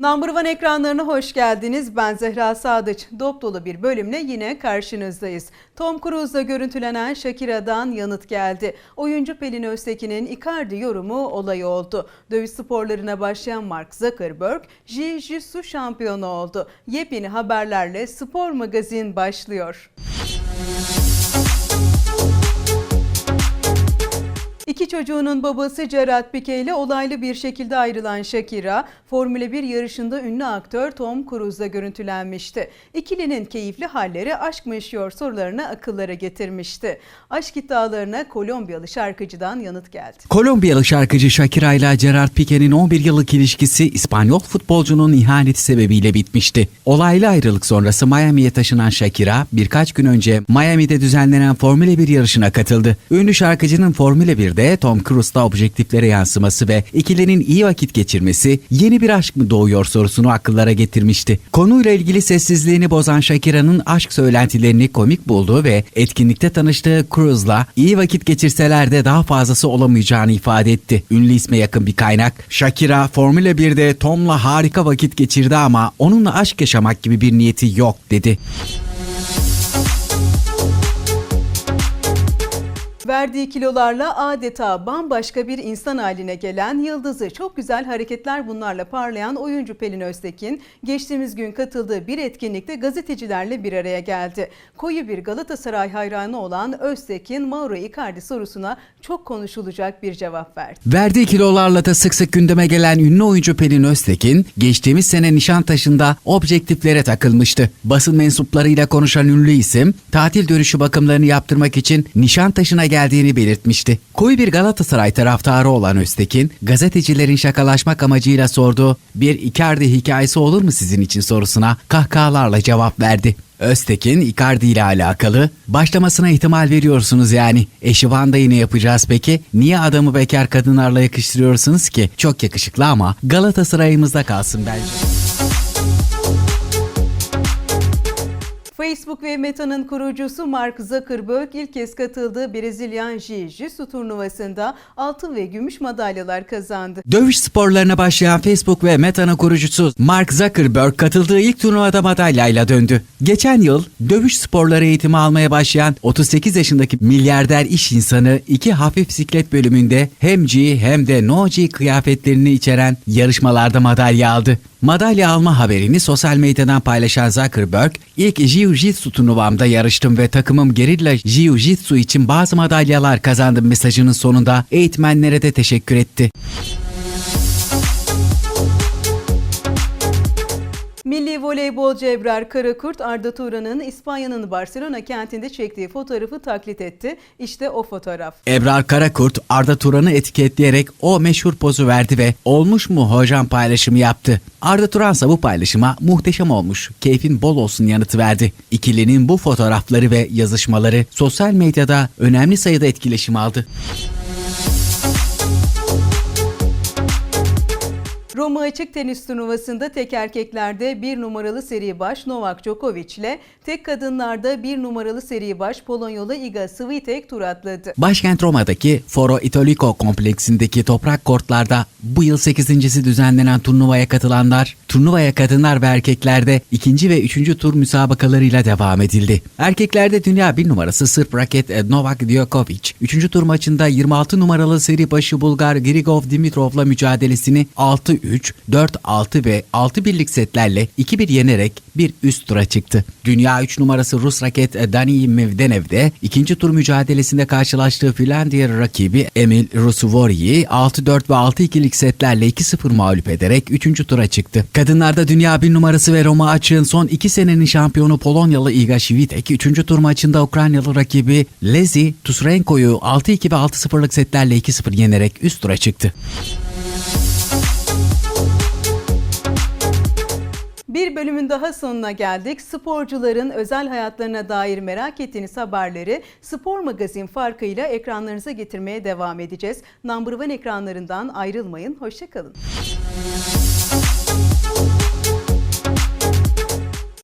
Number One ekranlarına hoş geldiniz. Ben Zehra Sadıç. Dop dolu bir bölümle yine karşınızdayız. Tom Cruise'la görüntülenen Shakira'dan yanıt geldi. Oyuncu Pelin Öztekin'in Icardi yorumu olay oldu. Dövüş sporlarına başlayan Mark Zuckerberg, Jiu-Jitsu şampiyonu oldu. Yepyeni haberlerle Spor Magazin başlıyor. İki çocuğunun babası Gerard Piqué ile olaylı bir şekilde ayrılan Shakira, Formula 1 yarışında ünlü aktör Tom Cruise'la görüntülenmişti. İkilinin keyifli halleri aşk mı yaşıyor sorularını akıllara getirmişti. Aşk iddialarına Kolombiyalı şarkıcıdan yanıt geldi. Kolombiyalı şarkıcı Shakira ile Gerard Pique'nin 11 yıllık ilişkisi İspanyol futbolcunun ihaneti sebebiyle bitmişti. Olaylı ayrılık sonrası Miami'ye taşınan Shakira birkaç gün önce Miami'de düzenlenen Formula 1 yarışına katıldı. Ünlü şarkıcının Formula 1'de Tom Cruise'da objektiflere yansıması ve ikilinin iyi vakit geçirmesi yeni bir aşk mı doğuyor sorusunu akıllara getirmişti. Konuyla ilgili sessizliğini bozan Shakira'nın aşk söylentilerini komik bulduğu ve etkinlikte tanıştığı Cruise'la iyi vakit geçirseler de daha fazlası olamayacağını ifade etti. Ünlü isme yakın bir kaynak, Shakira Formula 1'de Tom'la harika vakit geçirdi ama onunla aşk yaşamak gibi bir niyeti yok dedi. Verdiği kilolarla adeta bambaşka bir insan haline gelen yıldızı çok güzel hareketler bunlarla parlayan oyuncu Pelin Öztekin geçtiğimiz gün katıldığı bir etkinlikte gazetecilerle bir araya geldi. Koyu bir Galatasaray hayranı olan Öztekin Mauro Icardi sorusuna çok konuşulacak bir cevap verdi. Verdiği kilolarla da sık sık gündeme gelen ünlü oyuncu Pelin Öztekin, geçtiğimiz sene Nişantaşı'nda objektiflere takılmıştı. Basın mensuplarıyla konuşan ünlü isim, tatil dönüşü bakımlarını yaptırmak için Nişantaşı'na geldiğini belirtmişti. Koyu bir Galatasaray taraftarı olan Öztekin, gazetecilerin şakalaşmak amacıyla sorduğu bir Icardi hikayesi olur mu sizin için sorusuna kahkahalarla cevap verdi. Öztekin, Icardi ile alakalı başlamasına ihtimal veriyorsunuz yani. Eşi Vanda'yı ne yapacağız peki? Niye adamı bekar kadınlarla yakıştırıyorsunuz ki? Çok yakışıklı ama Galatasaray'ımızda kalsın bence. Facebook ve Meta'nın kurucusu Mark Zuckerberg ilk kez katıldığı Brezilyan Jiu-Jitsu turnuvasında altın ve gümüş madalyalar kazandı. Dövüş sporlarına başlayan Facebook ve Meta'nın kurucusu Mark Zuckerberg katıldığı ilk turnuvada madalyayla döndü. Geçen yıl dövüş sporları eğitimi almaya başlayan 38 yaşındaki milyarder iş insanı iki hafif bisiklet bölümünde hem G hem de no G kıyafetlerini içeren yarışmalarda madalya aldı. Madalya alma haberini sosyal medyadan paylaşan Zuckerberg, ilk Jiu-Jitsu turnuvamda yarıştım ve takımım Gerilla Jiu-Jitsu için bazı madalyalar kazandım mesajının sonunda eğitmenlere de teşekkür etti. Milli voleybolcu Ebrar Karakurt Arda Turan'ın İspanya'nın Barcelona kentinde çektiği fotoğrafı taklit etti. İşte o fotoğraf. Ebrar Karakurt Arda Turan'ı etiketleyerek o meşhur pozu verdi ve olmuş mu hocam paylaşımı yaptı. Arda Turan ise bu paylaşıma muhteşem olmuş, keyfin bol olsun yanıtı verdi. İkilinin bu fotoğrafları ve yazışmaları sosyal medyada önemli sayıda etkileşim aldı. Roma Açık Tenis Turnuvası'nda tek erkeklerde bir numaralı seri baş Novak Djokovic ile tek kadınlarda bir numaralı seri baş Polonyalı Iga Swiatek tur atladı. Başkent Roma'daki Foro Itoliko kompleksindeki toprak kortlarda bu yıl 8.si düzenlenen turnuvaya katılanlar, turnuvaya kadınlar ve erkeklerde ikinci ve üçüncü tur müsabakalarıyla devam edildi. Erkeklerde dünya bir numarası Sırp raket Novak Djokovic, üçüncü tur maçında 26 numaralı seri başı Bulgar Grigov Dimitrov'la mücadelesini 6-3, 4-6 ve 6 birlik setlerle 2-1 yenerek bir üst tura çıktı. Dünya 3 numarası Rus raket Dani Medvedev de ikinci tur mücadelesinde karşılaştığı Finlandiya rakibi Emil Rusuvori'yi 6-4 ve 6-2'lik setlerle 2-0 mağlup ederek 3. tura çıktı. Kadınlarda dünya 1 numarası ve Roma açığın son 2 senenin şampiyonu Polonyalı Iga Świątek 3. tur maçında Ukraynalı rakibi Lezi Tusrenko'yu 6-2 ve 6-0'lık setlerle 2-0 yenerek üst tura çıktı. Bir bölümün daha sonuna geldik. Sporcuların özel hayatlarına dair merak ettiğiniz haberleri Spor Magazin farkıyla ekranlarınıza getirmeye devam edeceğiz. Number One ekranlarından ayrılmayın. Hoşçakalın.